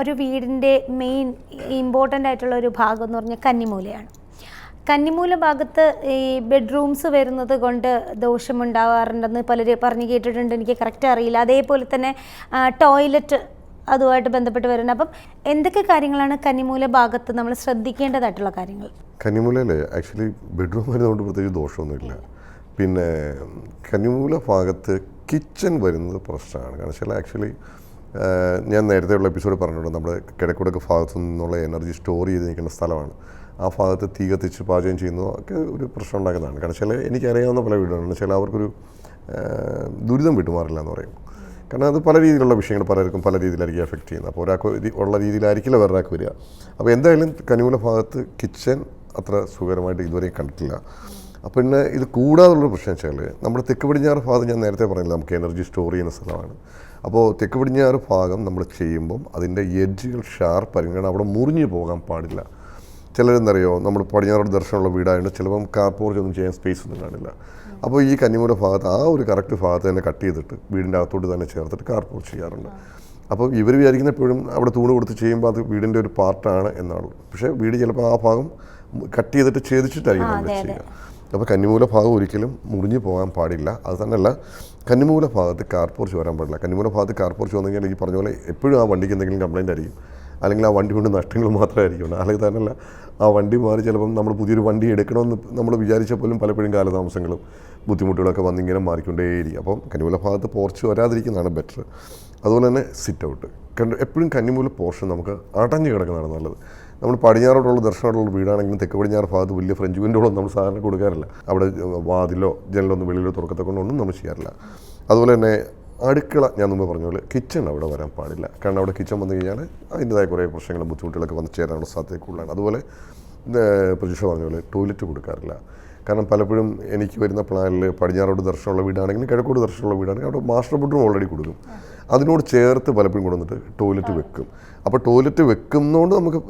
ഒരു വീടിന്റെ main important ആയിട്ടുള്ള ഒരു ഭാഗം എന്ന് പറഞ്ഞാൽ കന്നിമൂലയാണ്. കന്നിമൂല ഭാഗത്ത് ഈ ബെഡ്റൂംസ് വരുന്നത് കൊണ്ട് ദോഷമുണ്ടാവാറുണ്ടെന്ന് പലര് പറഞ്ഞു കേട്ടിട്ടുണ്ട്. എനിക്ക് കറക്റ്റ് അറിയില്ല. അതേപോലെ തന്നെ ടോയ്ലറ്റ് അതുമായിട്ട് ബന്ധപ്പെട്ട് വരുന്നത് അപ്പം എന്തൊക്കെ കാര്യങ്ങളാണ് കന്നിമൂല ഭാഗത്ത് നമ്മൾ ശ്രദ്ധിക്കേണ്ടതായിട്ടുള്ള കാര്യങ്ങൾ? കന്നിമൂലയിൽ ആക്ച്വലി ബെഡ്റൂം വരുന്നതുകൊണ്ട് പ്രത്യേകിച്ച് ദോഷമൊന്നുമില്ല. പിന്നെ കന്നിമൂല ഭാഗത്ത് കിച്ചൺ വരുന്നത് പ്രശ്നമാണ്. കാരണം വെച്ചാൽ ആക്ച്വലി ഞാൻ നേരത്തെയുള്ള എപ്പിസോഡ് പറഞ്ഞിട്ടുണ്ട് നമ്മുടെ കിഴക്കുടക്ക് ഭാഗത്തു നിന്നുള്ള എനർജി സ്റ്റോർ ചെയ്ത് നിൽക്കുന്ന സ്ഥലമാണ്. ആ ഭാഗത്ത് തീ കത്തിച്ച് പാചകം ചെയ്യുന്നതോ ഒക്കെ ഒരു പ്രശ്നം ഉണ്ടാക്കുന്നതാണ്. കാരണം ചില എനിക്കറിയാവുന്ന പല വീടുകളുണ്ട് ചില അവർക്കൊരു ദുരിതം വിട്ടുമാറില്ല എന്ന് പറയും. കാരണം അത് പല രീതിയിലുള്ള വിഷയങ്ങൾ പലർക്കും പല രീതിയിലായിരിക്കും എഫക്റ്റ് ചെയ്യുന്നത്. അപ്പോൾ ഒരാൾക്ക് ഉള്ള രീതിയിലായിരിക്കില്ല വേറൊരാൾക്ക് വരിക. അപ്പോൾ എന്തായാലും കനിമൂല ഭാഗത്ത് കിച്ചൺ അത്ര സുഖകരമായിട്ട് ഇതുവരെയും കണ്ടിട്ടില്ല. അപ്പോൾ പിന്നെ ഇത് കൂടാതുള്ള പ്രശ്നം വെച്ചാൽ നമ്മുടെ തെക്ക് പടിഞ്ഞാറ് ഭാഗം ഞാൻ നേരത്തെ പറഞ്ഞില്ല നമുക്ക് എനർജി സ്റ്റോർ ചെയ്യുന്ന സ്ഥലമാണ്. അപ്പോൾ തെക്ക് പടിഞ്ഞാറ് ഭാഗം നമ്മൾ ചെയ്യുമ്പം അതിന്റെ എഡ്ജുകൾ ഷാർപ്പ് കാരണം അവിടെ മുറിഞ്ഞു പോകാൻ പാടില്ല. ചിലരെന്തറിയോ നമ്മൾ പടിഞ്ഞാറോട് ദർശനമുള്ള വീടായതുകൊണ്ട് ചിലപ്പം കാർ ചെയ്യാൻ സ്പേസ് ഒന്നും കാണില്ല അപ്പോൾ ഈ കന്നിമൂല ഭാഗത്ത് ആ ഒരു കറക്റ്റ് ഭാഗത്ത് തന്നെ കട്ട് ചെയ്തിട്ട് വീടിന്റെ അകത്തോട്ട് തന്നെ ചേർത്തിട്ട് കാർ പോർച്ച് ചെയ്യാറുണ്ട്. അപ്പോൾ ഇവർ വിചാരിക്കുന്ന എപ്പോഴും അവിടെ തൂണ് കൊടുത്ത് ചെയ്യുമ്പോൾ അത് വീടിന്റെ ഒരു പാർട്ടാണ് എന്നാണ്. പക്ഷേ വീട് ചിലപ്പോൾ ആ ഭാഗം കട്ട് ചെയ്തിട്ട് ഛേദിച്ചിട്ടായിരിക്കും നമ്മൾ ചെയ്യുക. അപ്പോൾ കന്നിമൂല ഭാഗം ഒരിക്കലും മുറിഞ്ഞു പോകാൻ പാടില്ല. അത് തന്നെയല്ല കന്നിമൂല ഭാഗത്ത് കാർ പോർച്ച് വരാൻ പാടില്ല. കന്നിമൂല ഭാഗത്ത് കാർ പോർച്ച് വന്നു കഴിഞ്ഞാൽ ഈ പറഞ്ഞ പോലെ എപ്പോഴും ആ വണ്ടിക്ക് എന്തെങ്കിലും കംപ്ലയിന്റ് ആയിരിക്കും. അല്ലെങ്കിൽ ആ വണ്ടി കൊണ്ട് നഷ്ടങ്ങൾ മാത്രമായിരിക്കും. അല്ലെങ്കിൽ തന്നെയല്ല ആ വണ്ടി മാറി ചിലപ്പം നമ്മൾ പുതിയൊരു വണ്ടി എടുക്കണമെന്ന് നമ്മൾ വിചാരിച്ച പോലും പലപ്പോഴും കാലതാമസങ്ങളും ബുദ്ധിമുട്ടുകളൊക്കെ വന്നിങ്ങനെ മാറിക്കൊണ്ടേയിരിക്കും. അപ്പം കന്നിമൂല ഭാഗത്ത് പോർച്ച് വരാതിരിക്കുന്നതാണ് ബെറ്റർ അതുപോലെ തന്നെ സിറ്റ് ഔട്ട് കണ്ട് എപ്പോഴും കന്നിമൂല പോർഷൻ നമുക്ക് അടഞ്ഞു കിടക്കുന്നതാണ് നല്ലത്. നമ്മൾ പടിഞ്ഞാറോട്ടുള്ള ദർശനമായിട്ടുള്ള വീടാണെങ്കിലും തെക്ക് പടിഞ്ഞാറ് ഭാഗത്ത് വലിയ ഫ്രഞ്ച് വിൻഡോകളൊന്നും നമ്മൾ സാധാരണ കൊടുക്കാറില്ല. അവിടെ വാതിലോ ജനലൊന്നും വെളിയിലോ തുറക്കത്തെ കൊണ്ടൊന്നും നമ്മൾ ചെയ്യാറില്ല. അതുപോലെ തന്നെ അടുക്കള ഞാൻ മുമ്പ് പറഞ്ഞ പോലെ കിച്ചൺ അവിടെ വരാൻ പാടില്ല. കാരണം അവിടെ കിച്ചൺ വന്നു കഴിഞ്ഞാൽ അതിന്റെതായ കുറേ പ്രശ്നങ്ങളും ബുദ്ധിമുട്ടുകളൊക്കെ വന്നു ചേരാനുള്ള സാധ്യത കൂടുതലാണ്. അതുപോലെ പ്രതീക്ഷ പറഞ്ഞ പോലെ ടോയ്ലറ്റ് കൊടുക്കാറില്ല. കാരണം പലപ്പോഴും എനിക്ക് വരുന്ന പ്ലാനിൽ പടിഞ്ഞാറോട് ദർശനമുള്ള വീടാണെങ്കിലും കിഴക്കോട് ദർശനമുള്ള വീടാണെങ്കിൽ അവിടെ മാസ്റ്റർ ബെഡ്റൂം ഓൾറെഡി കൊടുക്കും. അതിനോട് ചേർത്ത് പലപ്പോഴും കൊണ്ടുവന്നിട്ട് ടോയ്ലറ്റ് വെക്കും. അപ്പോൾ ടോയ്ലറ്റ് വെക്കുന്നതുകൊണ്ട് നമുക്ക്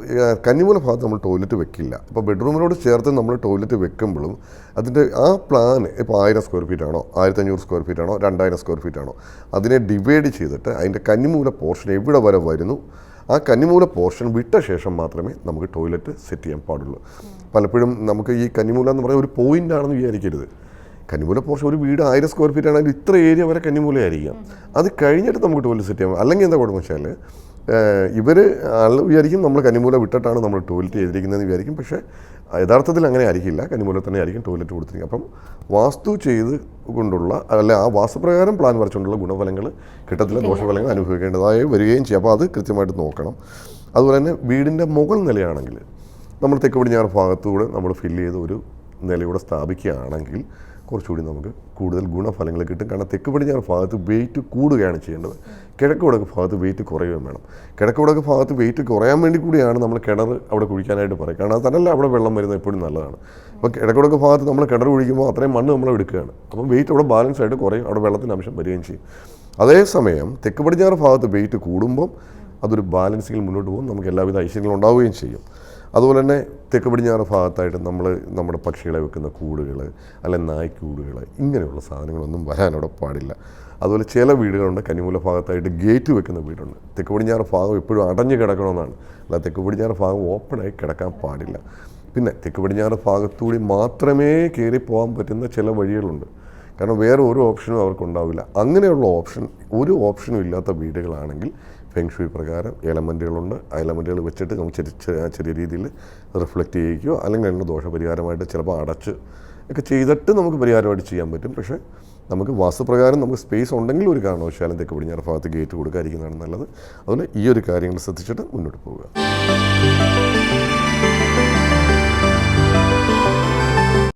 കന്നിമൂല ഭാഗത്ത് നമ്മൾ ടോയ്ലറ്റ് വെക്കില്ല. അപ്പോൾ ബെഡ്റൂമിനോട് ചേർത്ത് നമ്മൾ ടോയ്ലറ്റ് വെക്കുമ്പോഴും അതിന്റെ ആ പ്ലാൻ ഇപ്പോൾ ആയിരം സ്ക്വയർ ഫീറ്റ് ആണോ ആയിരത്തഞ്ഞൂറ് സ്ക്വയർ ഫീറ്റ് ആണോ രണ്ടായിരം സ്ക്വയർ ഫീറ്റ് ആണോ അതിനെ ഡിവൈഡ് ചെയ്തിട്ട് അതിന്റെ കന്നിമൂല പോർഷൻ എവിടെ വരെ വരുന്നു ആ കന്നിമൂല പോർഷൻ വിട്ട ശേഷം മാത്രമേ നമുക്ക് ടോയ്ലറ്റ് സെറ്റ് ചെയ്യാൻ പാടുള്ളൂ. പലപ്പോഴും നമുക്ക് ഈ കന്നിമൂല എന്ന് പറയുന്ന ഒരു പോയിന്റ് ആണെന്ന് വിചാരിക്കരുത്. കന്നിമൂല പോർഷൻ ഒരു വീട് ആയിരം സ്ക്വയർ ഫീറ്റ് ആണെങ്കിൽ ഇത്ര ഏരിയ വരെ കന്നിമൂലയായിരിക്കാം. അത് കഴിഞ്ഞിട്ട് നമുക്ക് ടോയ്ലറ്റ് സെറ്റ് ചെയ്യാം. അല്ലെങ്കിൽ എന്താ കുഴപ്പം വെച്ചാൽ ഇവർ ആൾ വിചാരിക്കും നമ്മൾ കന്നിമൂല വിട്ടിട്ടാണ് നമ്മൾ ടോയ്ലറ്റ് ചെയ്തിരിക്കുന്നതെന്ന് വിചാരിക്കും. പക്ഷേ യഥാർത്ഥത്തിൽ അങ്ങനെ ആയിരിക്കില്ല. കന്നിമൂല തന്നെ ആയിരിക്കും ടോയ്ലറ്റ് കൊടുത്തിരിക്കുക അപ്പം വാസ്തു ചെയ്ത് കൊണ്ടുള്ള അല്ല ആ വാസ്തുപ്രകാരം പ്ലാൻ വരച്ചുകൊണ്ടുള്ള ഗുണഫലങ്ങൾ കിട്ടത്തില്ല ദോഷഫലങ്ങൾ അനുഭവിക്കേണ്ടതായി വരികയും ചെയ്യും. അപ്പോൾ അത് കൃത്യമായിട്ട് നോക്കണം. അതുപോലെ തന്നെ വീടിന്റെ മുകൾ നിലയാണെങ്കിൽ നമ്മൾ തെക്ക് പടിഞ്ഞാറ് ഭാഗത്തുകൂടെ നമ്മൾ ഫില്ല് ചെയ്ത് ഒരു നിലയൂടെ സ്ഥാപിക്കുകയാണെങ്കിൽ കുറച്ചുകൂടി നമുക്ക് കൂടുതൽ ഗുണഫലങ്ങൾ കിട്ടും. കാരണം തെക്ക് പടിഞ്ഞാറ് ഭാഗത്ത് വെയിറ്റ് കൂടുകയാണ് ചെയ്യേണ്ടത്. കിഴക്ക് വടക്ക് ഭാഗത്ത് വെയിറ്റ് കുറയുകയും വേണം. കിഴക്ക് വടക്ക് ഭാഗത്ത് വെയിറ്റ് കുറയാൻ വേണ്ടി കൂടിയാണ് നമ്മൾ കിണർ അവിടെ കുഴിക്കാനായിട്ട് പറയും കാരണം അതല്ല അവിടെ വെള്ളം വരുന്നത് എപ്പോഴും നല്ലതാണ്. അപ്പോൾ കിഴക്ക് വടക്ക് ഭാഗത്ത് നമ്മൾ കിണർ കുഴിക്കുമ്പോൾ അത്രയും മണ്ണ് നമ്മൾ എടുക്കുകയാണ്. അപ്പം വെയിറ്റ് അവിടെ ബാലൻസ് ആയിട്ട് കുറയും. അവിടെ വെള്ളത്തിന്റെ അംശം വരികയും ചെയ്യും. അതേസമയം തെക്ക് പടിഞ്ഞാറ് ഭാഗത്ത് വെയിറ്റ് കൂടുമ്പം അതൊരു ബാലൻസിങ്ങിൽ മുന്നോട്ട് പോകും. നമുക്ക് എല്ലാവിധ ഐശ്വര്യങ്ങളും ഉണ്ടാവുകയും ചെയ്യും. അതുപോലെ തന്നെ തെക്ക് പടിഞ്ഞാറ് ഭാഗത്തായിട്ട് നമ്മൾ നമ്മുടെ പക്ഷികളെ വെക്കുന്ന കൂടുകൾ അല്ലെ നായ്ക്കൂടുകൾ ഇങ്ങനെയുള്ള സാധനങ്ങളൊന്നും വരാനവിടെ പാടില്ല. അതുപോലെ ചില വീടുകളുണ്ട് കനിമൂല ഭാഗത്തായിട്ട് ഗേറ്റ് വെക്കുന്ന വീടുണ്ട്. തെക്ക് പടിഞ്ഞാറ് ഭാഗം എപ്പോഴും അടഞ്ഞു കിടക്കണമെന്നാണ്. അല്ല തെക്ക് പടിഞ്ഞാറ് ഭാഗം ഓപ്പണായി കിടക്കാൻ പാടില്ല. പിന്നെ തെക്ക് പടിഞ്ഞാറ് ഭാഗത്തുകൂടി മാത്രമേ കയറി പോകാൻ പറ്റുന്ന ചില വഴികളുണ്ട്. കാരണം വേറെ ഒരു ഓപ്ഷനും അവർക്കുണ്ടാവില്ല. അങ്ങനെയുള്ള ഓപ്ഷൻ ഒരു ഓപ്ഷനും ഇല്ലാത്ത വീടുകളാണെങ്കിൽ ഫെങ്ഷുയി പ്രകാരം എലമെന്റുകളുണ്ട്. ആ എലമെന്റുകൾ വെച്ചിട്ട് നമുക്ക് ചെറിയ ചെറിയ രീതിയിൽ റിഫ്ലക്റ്റ് ചെയ്യിക്കുകയോ അല്ലെങ്കിൽ അതിനുള്ള ദോഷപരിഹാരമായിട്ട് ചിലപ്പോൾ അടച്ച് ഒക്കെ ചെയ്തിട്ട് നമുക്ക് പരിഹാരമായിട്ട് ചെയ്യാൻ പറ്റും. പക്ഷേ നമുക്ക് വാസ്തുപ്രകാരം നമുക്ക് സ്പേസ് ഉണ്ടെങ്കിൽ ഒരു കാരണവശാലും തെക്ക് പടിഞ്ഞാറ് ഭാഗത്ത് ഗേറ്റ് കൊടുക്കാതിരിക്കുന്നതാണ് നല്ലത്. അതുപോലെ ഈ ഒരു കാര്യങ്ങൾ ശ്രദ്ധിച്ചിട്ട് മുന്നോട്ട് പോവുക.